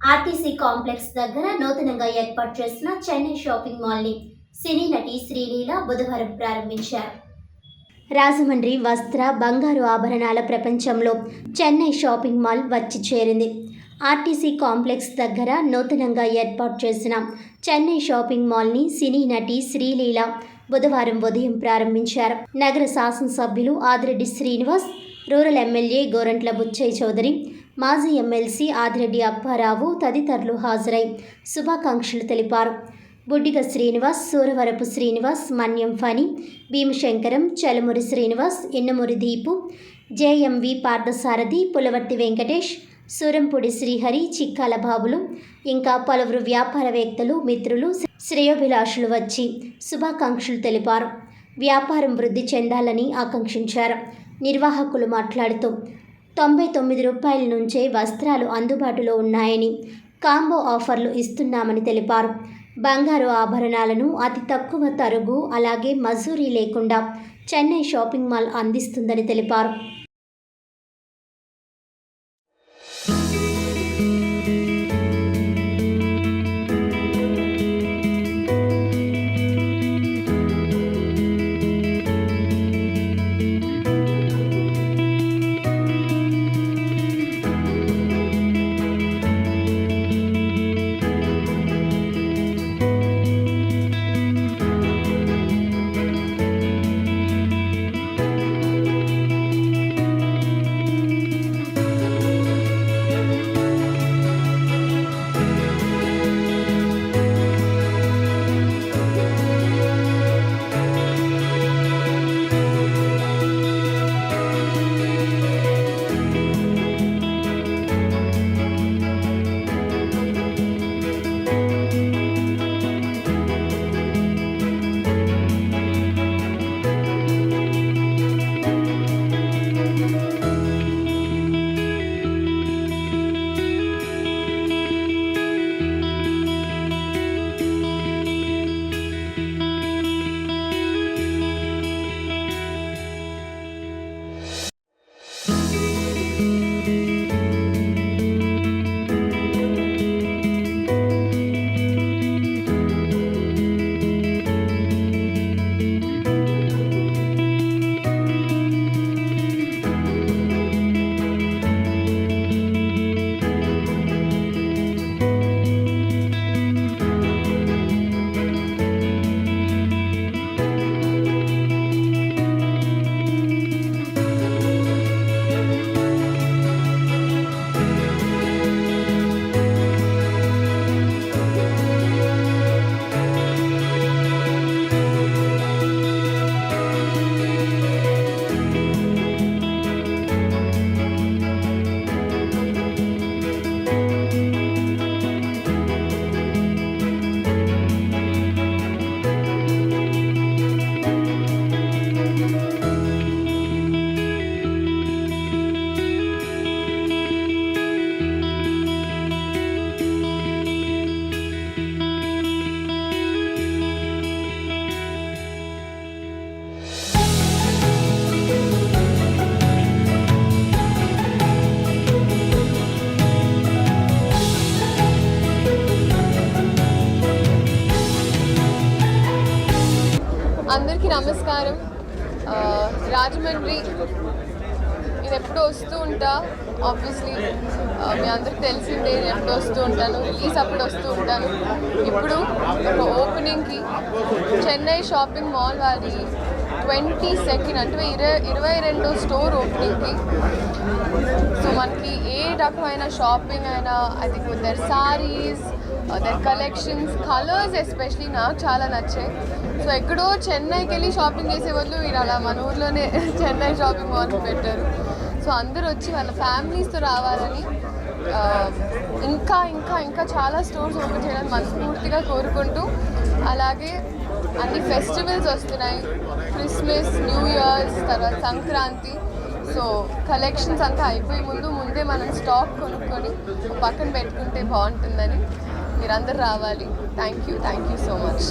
RTC complex దగ్గర నూతనంగా ఏర్పాటు చేసిన చెన్నై షాపింగ్ మాల్ని సినీ నటి శ్రీలీల బుధవారం ప్రారంభించారు. రాజమండ్రి వస్త్ర బంగారు ఆభరణాల ప్రపంచంలో చెన్నై షాపింగ్ మాల్ వచ్చి చేరింది. ఆర్టీసీ కాంప్లెక్స్ దగ్గర నూతనంగా ఏర్పాటు చేసిన చెన్నై షాపింగ్ మాల్ని సినీ నటి శ్రీలీల బుధవారం ఉదయం ప్రారంభించారు. నగర శాసనసభ్యులు ఆదిరెడ్డి శ్రీనివాస్ రూరల్ ఎమ్మెల్యే గోరంట్ల బుచ్చయ్య చౌదరి మాజీ ఎమ్మెల్సీ ఆదిరెడ్డి అప్పారావు తదితరులు హాజరై శుభాకాంక్షలు తెలిపారు. బుడ్డిగ శ్రీనివాస్ సూరవరపు శ్రీనివాస్ మన్యం ఫణి భీమశంకరం చలమురి శ్రీనివాస్ ఇన్నమురి దీపు జేఎంవి పార్థసారథి పులవర్తి వెంకటేష్ సూరంపూడి శ్రీహరి చిక్కాల బాబులు ఇంకా పలువురు వ్యాపారవేత్తలు మిత్రులు శ్రేయోభిలాషులు వచ్చి శుభాకాంక్షలు తెలిపారు. వ్యాపారం వృద్ధి చెందాలని ఆకాంక్షించారు. నిర్వాహకులు మాట్లాడుతూ తొంభై తొమ్మిది రూపాయల నుంచే వస్త్రాలు అందుబాటులో ఉన్నాయని కాంబో ఆఫర్లు ఇస్తున్నామని తెలిపారు. బంగారు ఆభరణాలను అతి తక్కువ తరుగు అలాగే మజూరీ లేకుండా చెన్నై షాపింగ్ మాల్ అందిస్తుందని తెలిపారు. అందరికీ నమస్కారం. రాజమండ్రి నేను ఎప్పుడు వస్తూ ఉంటా ఆబ్వియస్లీ మీ అందరికి తెలిసిందే నేను ఎప్పుడు వస్తూ ఉంటాను రిలీజ్ అప్పుడు వస్తూ ఉంటాను. ఇప్పుడు ఒక ఓపెనింగ్కి చెన్నై షాపింగ్ మాల్ వారి ట్వంటీ సెకండ్ అంటే ఇరవై ఇరవై రెండు స్టోర్ ఓపెనింగ్కి. సో మనకి ఏ రకమైన షాపింగ్ అయినా I think their sarees their collections colours especially నాకు చాలా నచ్చాయి. సో ఎక్కడో చెన్నైకి వెళ్ళి షాపింగ్ చేసే వాళ్ళు మీరు అలా మన ఊర్లోనే చెన్నై షాపింగ్ మాల్ పెట్టారు. సో అందరూ వచ్చి వాళ్ళ ఫ్యామిలీస్తో రావాలని ఇంకా ఇంకా ఇంకా చాలా స్టోర్స్ ఓపెన్ చేయాలని మనస్ఫూర్తిగా కోరుకుంటూ అలాగే అన్ని ఫెస్టివల్స్ వస్తున్నాయి. క్రిస్మస్ న్యూ ఇయర్స్ తర్వాత సంక్రాంతి. సో కలెక్షన్స్ అంతా అయిపోయి ముందు ముందే మనం స్టాక్ కొనుక్కొని పక్కన పెట్టుకుంటే బాగుంటుందని మీరందరూ రావాలి. Thank you thank you so much